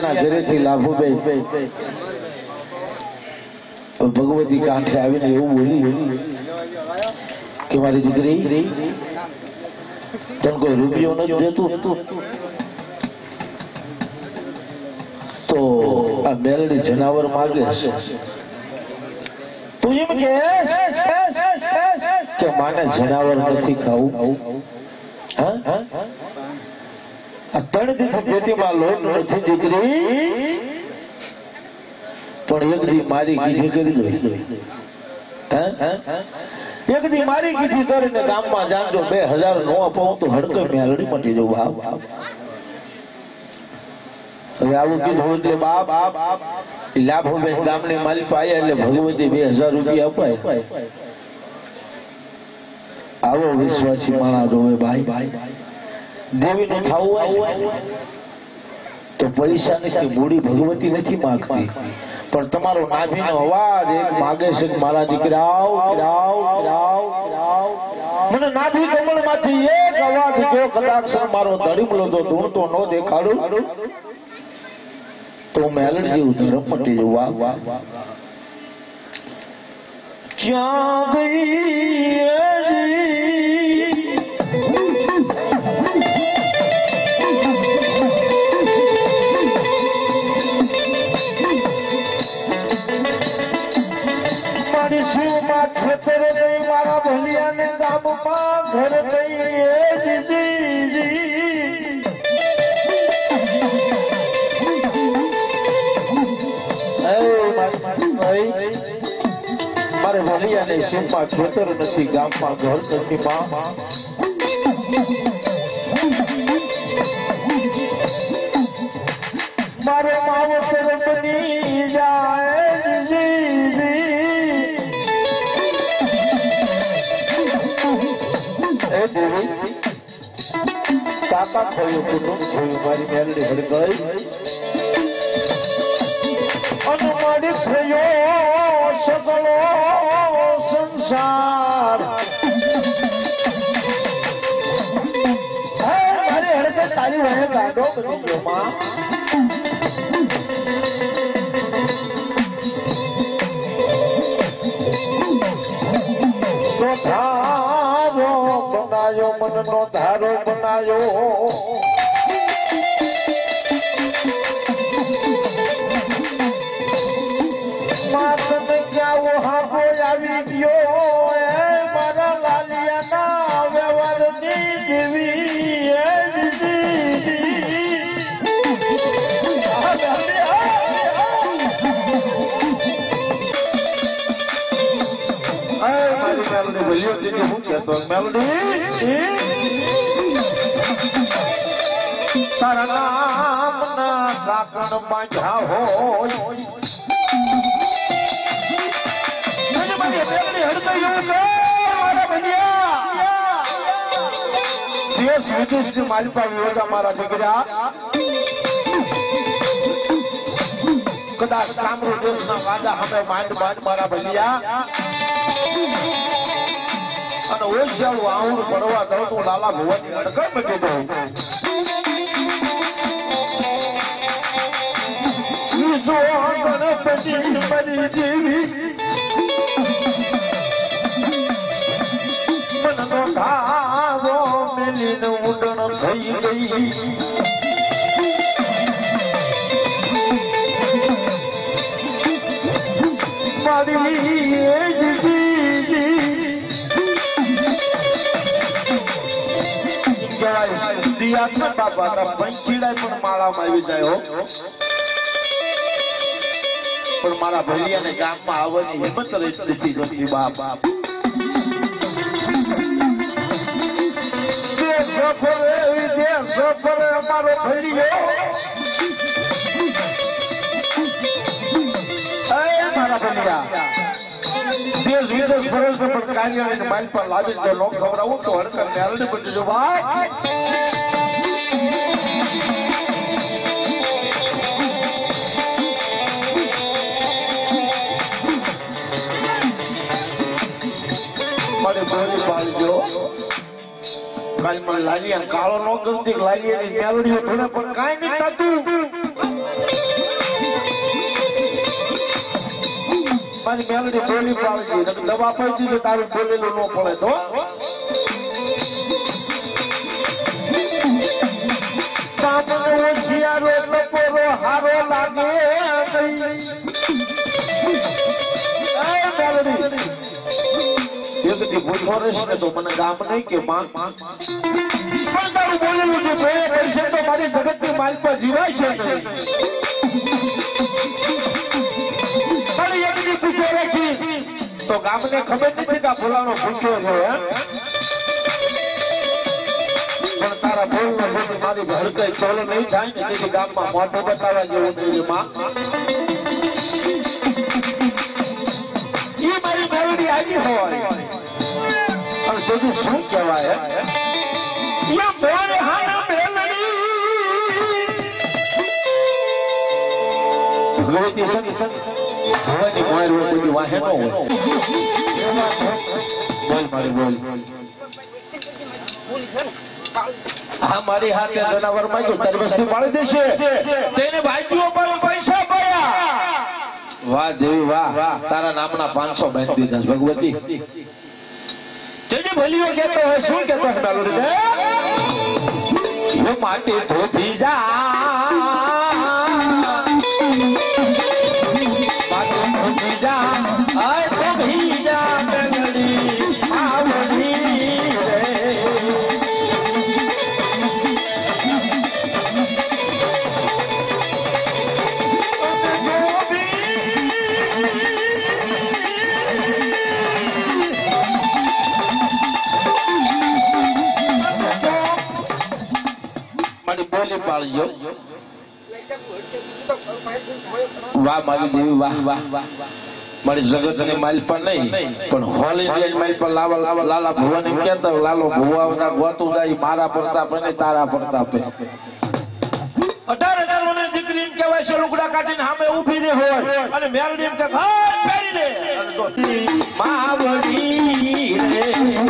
ફલિયાના ઘરેથી લાભુભાઈ ભગવતી કાંઠે આવીને એવું બોલી કે મારી દીકરી, તને કોઈ રૂપિયો નથી દેતું? તો આ મેલડી જનાવર માગે છે. તું કે માને જનાવર નથી ખાવું? હા? ત્રણ દીધી લોટ નથી દીકરી. પણ એક દી મારી કીધી કરી દો. એક દી. મારી કીધી કરીને ગામમાં જાણજો બે હજાર નો અપાવું તો હડકે મેલડી મટી જવું બાપ હવે આવું કીધું એટલે બાપ લાભો બે ગામની માલિક આયા એટલે ભગવતી બે હજાર રૂપિયા અપાય. આવો વિશ્વાસી માણસ હોવે ભાઈ. દેવી નું થવું હોય તો પૈસા નથી મૂડી ભગવતી નથી માગતી. પણ તમારો નાભીનો અવાજ એક માગે છે મારા રાવ મને નાભી કમળમાંથી એક અવાજ જો કદાચ મારો ધડીમલો તો ધૂણતો ન દેખાડું. તો મેલડી જેવું ધરમ મટી જવું વાહ વાહ ક્યાં ગઈ ભલિયાને શિવમાં ખેતર નથી, ગામમાં ઘર નથી માં મારો એ દેવી, કાકા થયું, કુટુંબ થયું, મારી મેલડી હડકાઈ તારી વહે ગાડો બની ગયો માં. તો ધારો બનાયો મનનો ધારો બનાયો. તારા હોય મને દેશ વિદેશની માલિકા વિવેકા મારા દીકરા. કદાચ કામરૂ દેશના વાદા અમે માંડ માંડ મારા ભલિયા અને ઓછાળું આવું પડવા દઉં તો લાલા ભુવાની અડકણ મૂકી દઉં ગણપતિ મરી જેવી. ધારો છે બાપા ના પંચીડા પણ માળામાં આવી જાય હો. પણ મારા ભૈયાને ગામમાં આવવાની હિંમત રહેતી નથી બાપ. દેશ ફરે વિદેશ ફરે અમારો ભલિયો મારા ભલિયા દેશ વિદેશ ફરે છે પણ કાર્યાલય માલ પર લાવી જો લોક ખવડાવું તો હડકર બની તમે પણ લાલિયા કાળો નો ગમતી લાલિયા ની મેલડીઓ ધોને પણ કાઈ નહીં થતું. મારી મેલડી બોલી પાડજી. દવા પડતી તો તારું બોલેલું ન પડે તો. કામ હોશિયારો હારો લાગે એકથી ભૂખો રહીશ ને તો મને ગામ નહીં કે માં પણ તારું બોલેલું જો બે કરશે તો મારી જગતની પર જીવાય છે. પણ તો ગામને ખબર નથી કે ફોલાનો ભૂખ્યો છે પણ તારા બોલનો જેથી મારી ભડકાઈ ચોલ નહીં થાય ને તેથી ગામમાં મોટો બતાવવા જેવું નહીં માં. ઈ મારી મેલડી આવી હોય. બધું શું કહેવાય? મોર ભગવતી વાહે હા મારી હાથે જનાવર માંગ્યું તારી પાડી દેશે. તેને ભાઈઓ પર પૈસા પડ્યા. વાહ દેવી વાહ. તારા નામના પાંચસો બાંધી દીધા છે, ભગવતી તેની ભલીઓ કહેતો હોય શું કહેતો હોય મેલોડી ને માટી ધોતી જા મારી બોલી પાડજો વાહ મારી દેવી વાહ વાહ વાહ. મારી જગત અને પર નહીં પણ હોલ ઇન્ડિયા પર લાવા લાવા લાલા ભુવન એમ કહેતા લાલો ભુવાના ગોતું જાય મારા પ્રતાપ ને તારા પ્રતાપે. અઢાર હજાર મને દીકરી એમ કહેવાય છે લુગડા કાઢીને સામે ઊભી ને હોય અને મેલડી એમ કે ઘર પહેરી દે માવડી રે.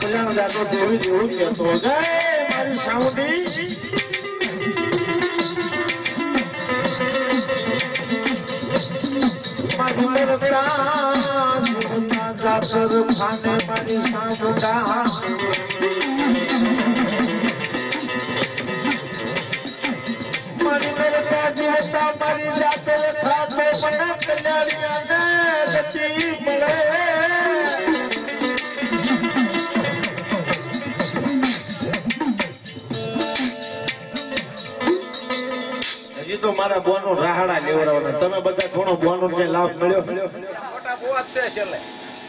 કલ્યાણ જાતો દેવી જેવું કહેતો મારી સાઉન્ડી تیرے من મારા બોનો રાહડા લેવડાવવાના. તમે બધા થોડો બોનો જે લાભ મળ્યો?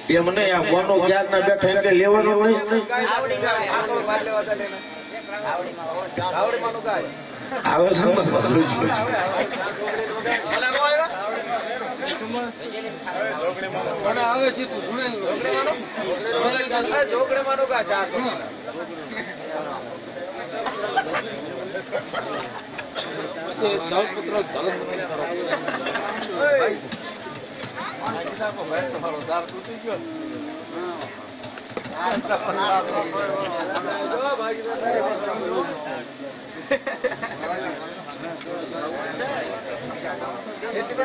એ મને આ બોનો ક્યારના બેઠા એટલે લેવાનો નહીં આવે છે પછી દળ પુત્રો જલ તમારો દાર તૂટી ગયો ખેતી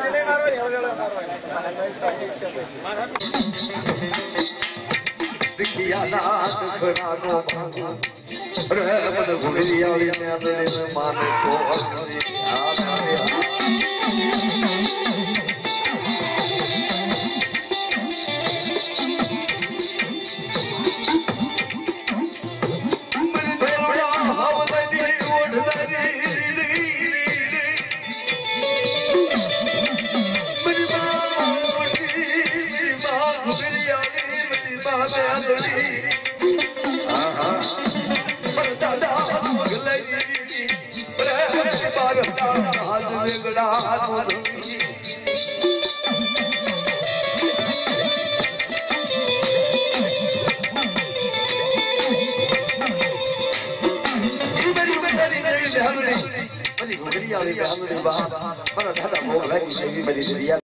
ને? ભલું છે. માને corrects, sí, me